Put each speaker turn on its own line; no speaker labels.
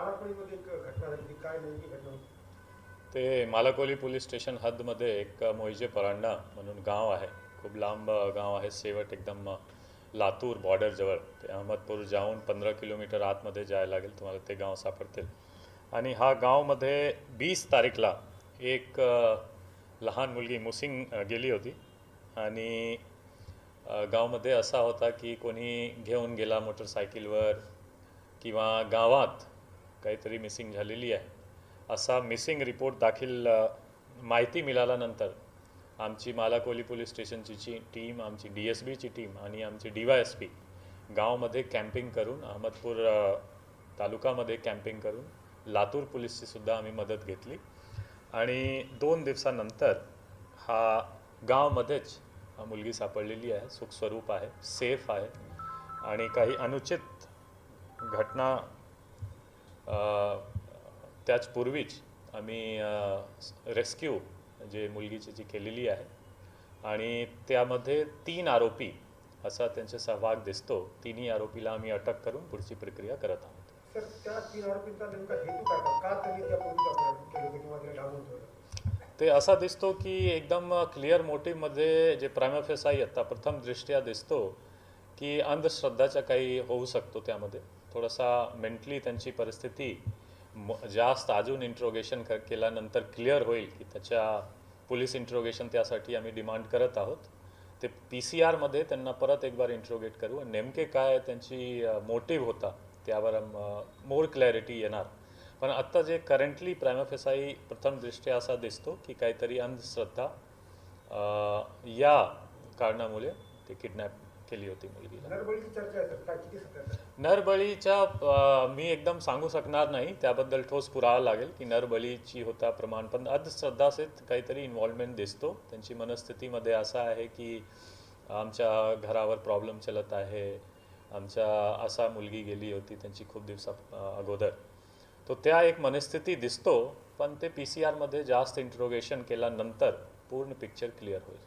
एक घटना झाली ती काय नेमकी घटना होती?
ते मालाकोली पोलीस स्टेशन हद्दमध्ये एक मोहिजे परांडा म्हणून गाव आहे. खूप लांब गाव आहे. शेवट एकदम लातूर बॉर्डरजवळ ते अहमदपूर जाऊन पंधरा किलोमीटर आतमध्ये जायला लागेल. तुम्हाला ते गाव सापडतील. आणि हा गावमध्ये वीस तारीखला एक लहान मुलगी मुसिंग गेली होती. आणि गावमध्ये असा होता की कोणी घेऊन गेला मोटरसायकलवर किंवा गावात काहीतरी मिसिंग झालेली आहे. असा मिसिंग रिपोर्ट दाखील माहिती मिळाल्यानंतर आमची मालाकोली पोलीस स्टेशनची ची टीम आमची डी एस बीची टीम आणि आमची डी वाय एस पी गावामध्ये कॅम्पिंग करून अहमदपूर तालुकामध्ये कॅम्पिंग करून लातूर पोलीसची सुद्धा आम्ही मदत घेतली. आणि दोन दिवसानंतर हा गावामध्येच हा मुलगी सापडलेली आहे सुखस्वरूप आहे सेफ आहे आणि काही अनुचित घटना त्याचपूर्वीच आम्ही रेस्क्यू जे मुलगीची जी केलेली आहे आणि त्यामध्ये तीन आरोपी असा त्यांचा सहभाग दिसतो तिन्ही आरोपीला आम्ही अटक करून पुढची प्रक्रिया करत आहोत. ते असा दिसतो की एकदम क्लिअर मोटिव्हमध्ये जे प्रायमफेसाई आता प्रथम दृष्ट्या दिसतो की अंधश्रद्धाचा काही होऊ शकतो त्यामध्ये. थोडासा मेंटली त्यांची परिस्थिती म- जास्त अजून इंट्रोगेशन क केल्यानंतर क्लिअर होईल की त्याच्या पोलीस इंट्रोगेशन त्यासाठी आम्ही डिमांड करत आहोत. ते पी सी आरमध्ये त्यांना परत एक बार इंट्रोगेट करू नेमके काय त्यांची मोटिव्ह होता त्यावर मोर क्लॅरिटी येणार. पण आत्ता जे करंटली प्रायमफेसाई प्रथम दृष्ट्या असा दिसतो की काहीतरी अंधश्रद्धा या कारणामुळे ते किडनॅप केली होती मुलगीला. नरबळीच्या मी एकदम सांगू शकणार नाही. त्याबद्दल ठोस पुरावा लागेल की नरबळीची होता प्रमाण. पण अंधश्रद्धासेच काहीतरी इन्व्हॉल्वमेंट दिसतो. त्यांची मनस्थितीमध्ये असा आहे की आमच्या घरावर प्रॉब्लेम चलत आहे. आमच्या असा मुलगी गेली होती त्यांची खूप दिवसा अगोदर. तो त्या एक मनस्थिती दिसतो पण ते पी सी आरमध्ये जास्त इंट्रोगेशन केल्यानंतर पूर्ण पिक्चर क्लिअर होईल.